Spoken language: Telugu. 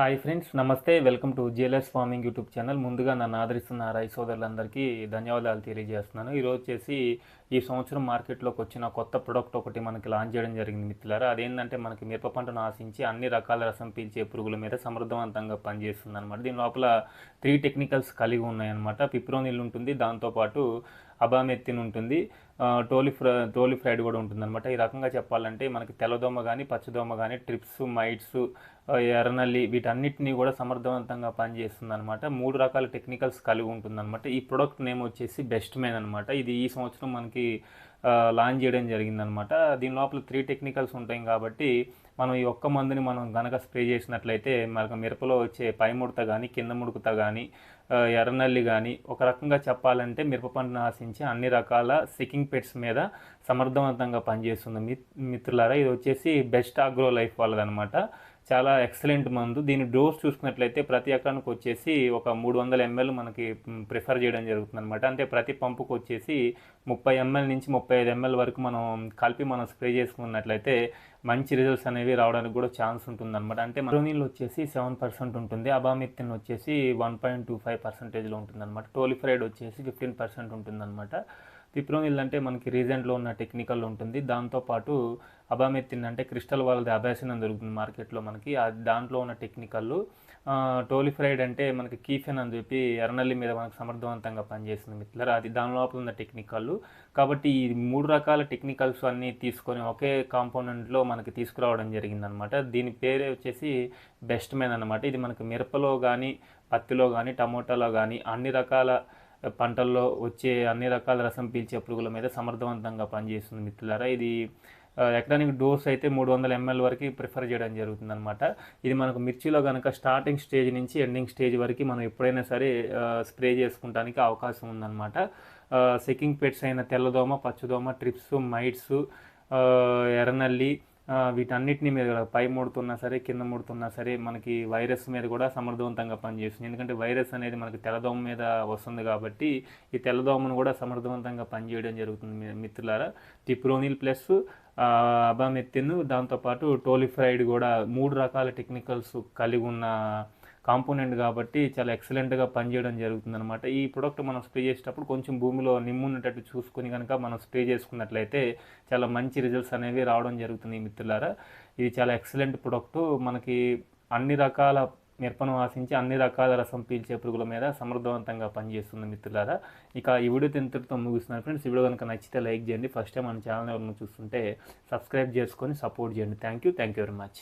హాయ్ ఫ్రెండ్స్ నమస్తే welcome to GLS farming YouTube channel ముందుగా నన్ను ఆదరిస్తున్న రై సోదరులందరికీ ధన్యవాదాలు తెలియజేస్తున్నాను. ఈరోజు వచ్చేసి ఈ సంవత్సరం మార్కెట్లోకి వచ్చిన కొత్త ప్రొడక్ట్ ఒకటి మనకి లాంచ్ చేయడం జరిగింది మిత్రులారా. అదేంటంటే మనకి మిరప పంటను ఆశించి అన్ని రకాల రసం పీల్చే పురుగుల మీద సమర్థవంతంగా పనిచేస్తుంది అనమాట దీని లోపల త్రీ టెక్నికల్స్ కలిగి ఉన్నాయన్నమాట. పిప్రోనిల్ ఉంటుంది. దాంతోపాటు అబామెత్తిన్ ఉంటుంది. టోలిఫ్ర టోలిఫ్రైడ్ కూడా ఉంటుందన్నమాట. ఈ రకంగా చెప్పాలంటే మనకి తెల్లదోమ కానీ పచ్చదోమ కానీ ట్రిప్స్ మైట్స్ ఎర్రనల్లి వీటన్నిటిని కూడా సమర్థవంతంగా పనిచేస్తుంది అనమాట మూడు రకాల టెక్నికల్స్ కలిగి ఉంటుంది అనమాట ఈ ప్రొడక్ట్ నేమ్ వచ్చేసి బెస్ట్ మ్యాన్ అనమాట ఇది ఈ సంవత్సరం మనకి లాంచ్ చేయడం జరిగిందనమాట దీని లోపల త్రీ టెక్నికల్స్ ఉంటాయి కాబట్టి మనం ఈ ఒక్క మందుని మనం గనక స్ప్రే చేసినట్లయితే మనకు మిరపలో వచ్చే పై ముడత కానీ కింద ముడత కానీ ఎర్రనల్లి కానీ ఒక రకంగా చెప్పాలంటే మిరప పంటను ఆశించి అన్ని రకాల సికింగ్ పెట్స్ మీద సమర్థవంతంగా పనిచేస్తుంది. మిత్రులారా ఇది వచ్చేసి బెస్ట్ ఆగ్రో లైఫ్ వాళ్ళదనమాట. చాలా ఎక్సలెంట్ మందు. దీని డోస్ చూసుకున్నట్లయితే ప్రతి ఎకరానికి వచ్చేసి ఒక మూడు వందల ఎంఎల్ మనకి ప్రిఫర్ చేయడం జరుగుతుంది అనమాట అంటే ప్రతి పంపుకు వచ్చేసి ముప్పై ఎంఎల్ నుంచి ముప్పై ఐదు ఎంఎల్ వరకు మనం కలిపి మనం స్ప్రే చేసుకున్నట్లయితే మంచి రిజల్ట్స్ అనేవి రావడానికి కూడా ఛాన్స్ ఉంటుంది అనమాట అంటే మరోనీళ్ళు వచ్చేసి సెవెన్ పర్సెంట్ ఉంటుంది. అబామిత్తిన్ వచ్చేసి వన్ పాయింట్ టూ ఫైవ్ పర్సెంటేజ్లో ఉంటుంది అనమాట టోలిఫ్రైడ్ వచ్చేసి ఫిఫ్టీన్ పర్సెంట్ ఉంటుందన్నమాట. పిప్రోనిల్ అంటే మనకి రీజెంట్లో ఉన్న టెక్నికల్ ఉంటుంది. దాంతోపాటు అబామెత్తిన్ అంటే క్రిస్టల్ వాళ్ళది అభ్యాసం దొరుకుతుంది మార్కెట్లో మనకి. దాంట్లో ఉన్న టెక్నికల్ టోలిఫ్రైడ్ అంటే మనకి కీఫెన్ అని చెప్పి ఎర్రనల్లి మీద మనకు సమర్థవంతంగా పనిచేస్తుంది మిత్రులు అది దాని లోపల ఉన్న టెక్నికల్ కాబట్టి ఈ మూడు రకాల టెక్నికల్స్ అన్నీ తీసుకొని ఒకే కాంపోనెంట్లో మనకి తీసుకురావడం జరిగిందనమాట. దీని పేరే వచ్చేసి బెస్ట్ మెన్ అనమాట. ఇది మనకి మిరపలో కానీ పత్తిలో కానీ టమోటాలో కానీ అన్ని రకాల పంటల్లో వచ్చే అన్ని రకాల రసం పీల్చే పురుగుల మీద సమర్థవంతంగా పనిచేస్తుంది మిత్రులారా. ఇది ఎకరానికి డోస్ అయితే మూడు వందల ఎంఎల్ వరకు ప్రిఫర్ చేయడం జరుగుతుంది అనమాట ఇది మనకు మిర్చిలో కనుక స్టార్టింగ్ స్టేజ్ నుంచి ఎండింగ్ స్టేజ్ వరకు మనం ఎప్పుడైనా సరే స్ప్రే చేసుకుంటానికి అవకాశం ఉందన్నమాట. సెకింగ్ పెట్స్ అయిన తెల్లదోమ పచ్చదోమ ట్రిప్స్ మైట్స్ ఎర్రనల్లి వీటన్నిటిని మీద పై ముడుతున్నా సరే కింద ముడుతున్నా సరే మనకి వైరస్ మీద కూడా సమర్థవంతంగా పనిచేస్తుంది. ఎందుకంటే వైరస్ అనేది మనకి తెల్లదోమ మీద వస్తుంది కాబట్టి ఈ తెల్లదోమను కూడా సమర్థవంతంగా పనిచేయడం జరుగుతుంది మిత్రులారా. టిప్రోనిల్ ప్లస్ అబామెత్తిన్ దాంతోపాటు టోలిఫ్రైడ్ కూడా మూడు రకాల టెక్నికల్స్ కలిగి ఉన్న కాంపోనెంట్ కాబట్టి చాలా ఎక్సలెంట్గా పనిచేయడం జరుగుతుందనమాట ఈ ప్రొడక్ట్ మనం స్ప్రే చేసేటప్పుడు కొంచెం భూమిలో నిమ్మున్నట్టు చూసుకుని కనుక మనం స్ప్రే చేసుకున్నట్లయితే చాలా మంచి రిజల్ట్స్ అనేవి రావడం జరుగుతుంది మిత్రులారా. ఇది చాలా ఎక్సలెంట్ ప్రొడక్ట్. మనకి అన్ని రకాల మిరపను ఆశించి అన్ని రకాల రసం పీల్చే పురుగుల మీద సమర్థవంతంగా పనిచేస్తుంది మిత్రులారా. ఇక ఈ వీడియో తింతటితో ముగిస్తున్నాను ఫ్రెండ్స్. వీడియో కనుక నచ్చితే లైక్ చేయండి. ఫస్ట్ టైం మన ఛానల్ ఎవరైనా చూస్తుంటే సబ్స్క్రైబ్ చేసుకొని సపోర్ట్ చేయండి. Thank you. Thank you very much.